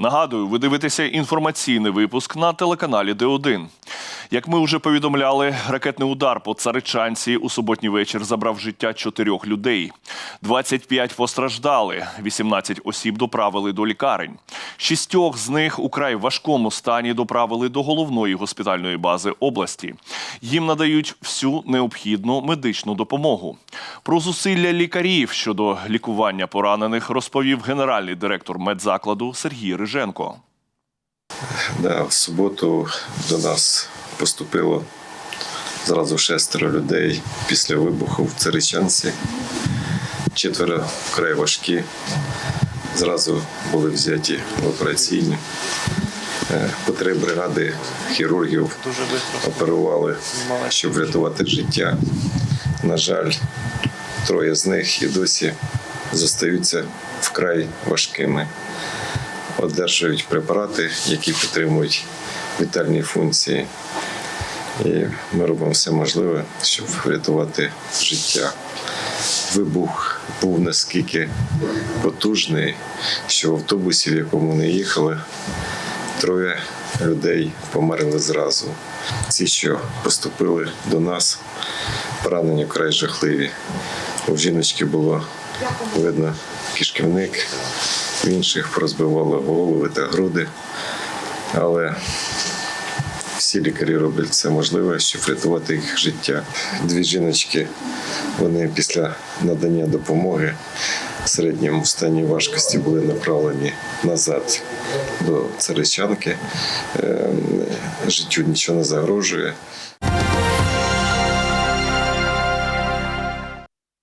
Нагадую, ви дивитеся інформаційний випуск на телеканалі Д1. Як ми вже повідомляли, ракетний удар по царичанці у суботній вечір забрав життя чотирьох людей. 25 постраждали, 18 осіб доправили до лікарень. Шістьох з них у край важкому стані доправили до головної госпітальної бази області. Їм надають всю необхідну медичну допомогу. Про зусилля лікарів щодо лікування поранених розповів генеральний директор медзакладу Сергій Риженко. Да, в суботу до нас поступило зразу шестеро людей після вибуху в Царичанці. Четверо вкрай важкі. Зразу були взяті в операційні. Е, По три бригади хірургів оперували, щоб врятувати життя. На жаль, троє з них і досі зостаються вкрай важкими одержують препарати, які підтримують вітальні функції. І ми робимо все можливе, щоб врятувати життя. Вибух був наскільки потужний, що в автобусі, в якому вони їхали, троє людей померли зразу. Ці, що поступили до нас, поранені вкрай жахливі. У жіночки було видно кишківник, в інших порозбивали голови та груди. Але всі лікарі роблять все можливе, щоб врятувати їх життя. Дві жіночки, вони після надання допомоги в середньому стані важкості були направлені назад до царичанки. Ем, Життю нічого не загрожує.